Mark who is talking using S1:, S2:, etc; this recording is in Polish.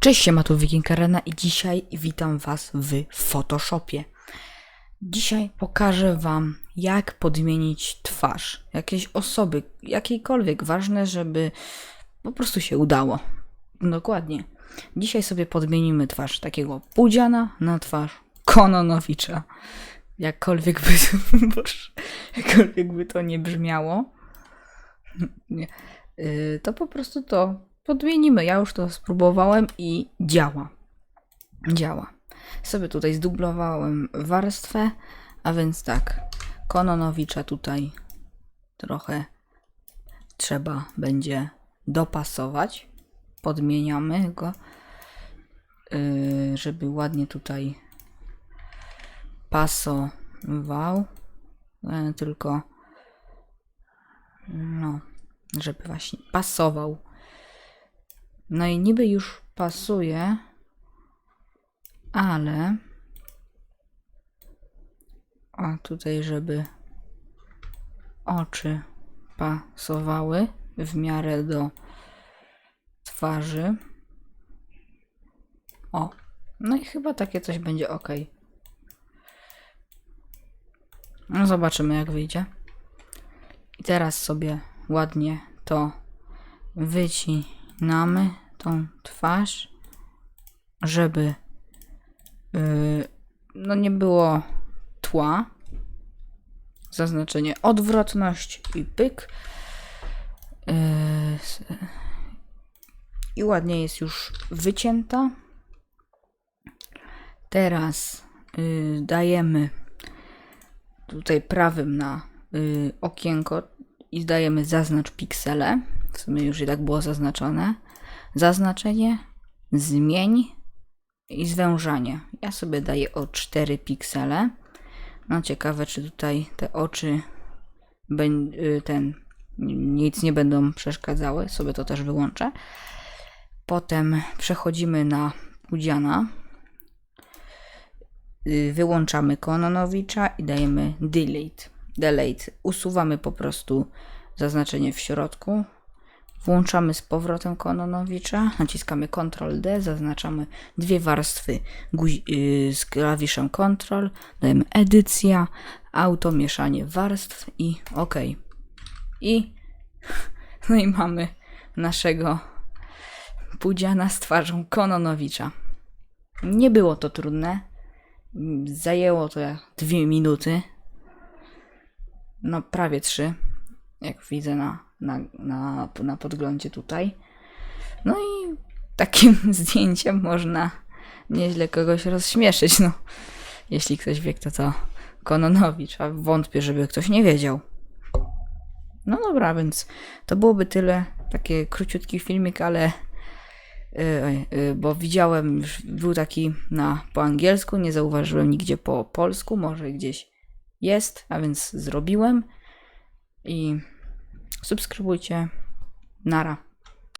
S1: Cześć, siema tu Wiking Arena i dzisiaj witam was w Photoshopie. Dzisiaj pokażę wam, jak podmienić twarz jakiejś osoby, jakiejkolwiek. Ważne, żeby po prostu się udało. Dokładnie. Dzisiaj sobie podmienimy twarz takiego Pudziana na twarz Kononowicza. Jakkolwiek by, Boże, jakkolwiek by to nie brzmiało. Nie. Yy, to po prostu to podmienimy. Ja już to spróbowałem i działa. Działa. Sobie tutaj zdublowałem warstwę, a więc tak, Kononowicza tutaj trochę trzeba będzie dopasować. Podmieniamy go, yy, żeby ładnie tutaj pasował. Yy, tylko no, żeby właśnie pasował. No i niby już pasuje, ale a tutaj, żeby oczy pasowały w miarę do twarzy. O, no i chyba takie coś będzie ok. No zobaczymy jak wyjdzie. I teraz sobie ładnie to wycinamy, tą twarz, żeby yy, no nie było tła. Zaznaczenie odwrotność i pyk. Yy, I ładnie jest już wycięta. Teraz yy, dajemy tutaj prawym na y, okienko i dajemy zaznacz piksele. W sumie już i tak było zaznaczone. Zaznaczenie, zmień i zwężanie. Ja sobie daję o 4 piksele. No ciekawe, czy tutaj te oczy y, ten nic nie będą przeszkadzały. Sobie to też wyłączę. Potem przechodzimy na Pudziana. Y, wyłączamy Kononowicza i dajemy delete. delete. Usuwamy po prostu zaznaczenie w środku. Włączamy z powrotem Kononowicza, naciskamy Ctrl D, zaznaczamy dwie warstwy y, z klawiszem Ctrl, dajemy edycja, auto, mieszanie warstw i OK. I no i mamy naszego Pudziana z twarzą Kononowicza. Nie było to trudne. Zajęło to dwie minuty. No, prawie trzy, jak widzę na, na, na, na podglądzie tutaj. No i takim zdjęciem można nieźle kogoś rozśmieszyć. No, jeśli ktoś wie, kto to Kononowicz, a wątpię, żeby ktoś nie wiedział. No dobra, więc to byłoby tyle. Taki króciutki filmik, ale Yy, yy, bo widziałem, już był taki na, po angielsku, nie zauważyłem nigdzie po polsku, może gdzieś jest, a więc zrobiłem. I subskrybujcie. Nara.